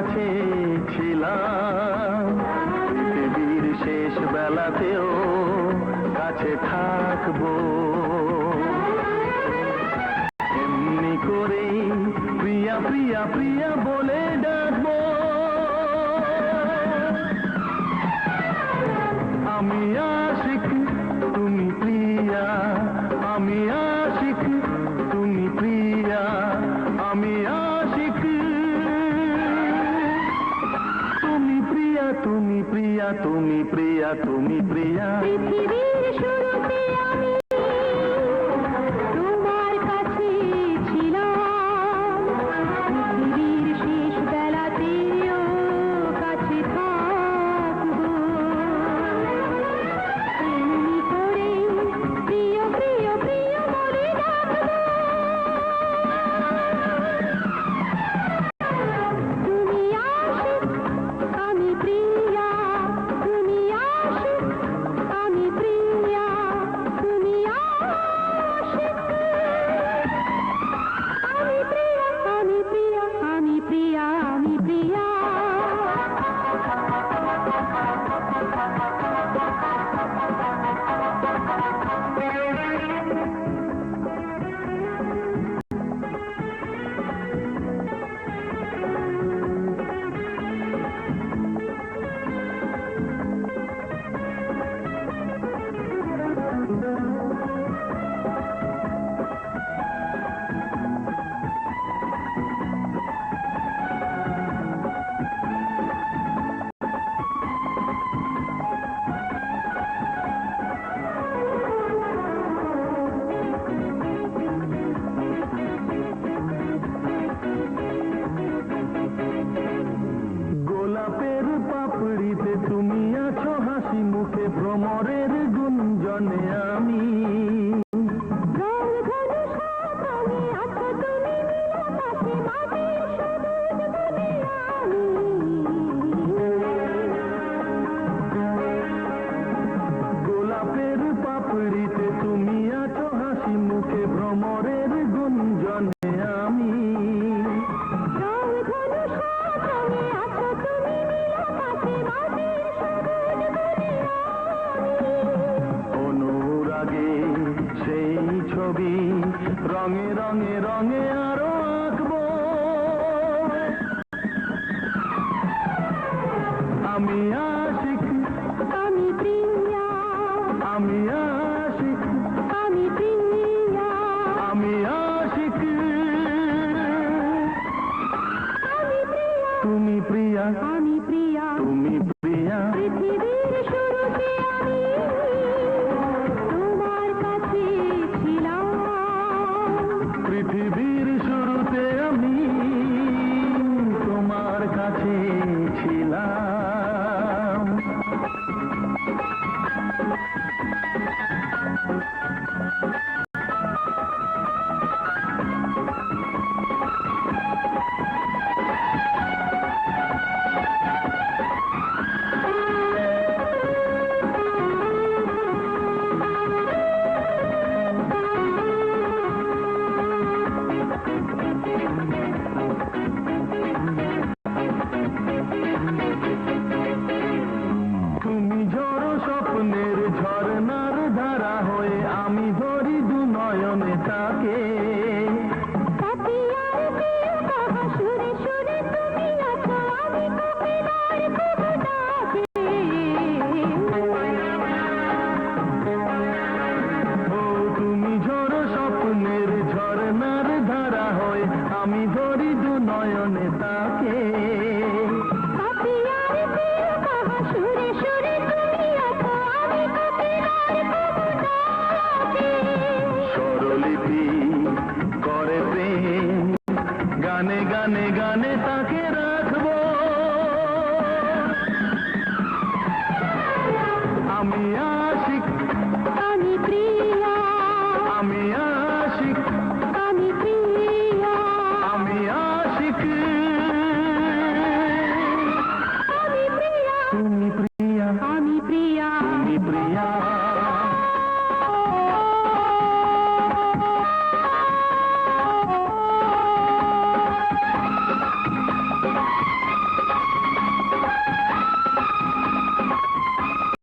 কাছে ছিলাম। পৃথিবীর শেষ বেলাতেও কাছে থাকব। প্রিয়া তুমি প্রিয়া তুমি প্রিয়া। পৃথিবীর শুরু প্রিয়া তুমি আছো হাসি মুখে ভ্রমরের গুঞ্জনে আমি। গোলাপের পাপড়িতে তুমি আছো হাসি মুখে ভ্রমরের রঙে রঙে রঙে আরও আঁকবো। আমি আশিক আমি প্রিয়া। আমি আশিক। আমি প্রিয়া। আমি আশিক। তুমি প্রিয়া। আমি জীবনের ঝর্ণার ধারা হয়ে আমি ধরি দু নয়নে তাকে। আমি ধরি দু নয়নে তাকে। गाने गाने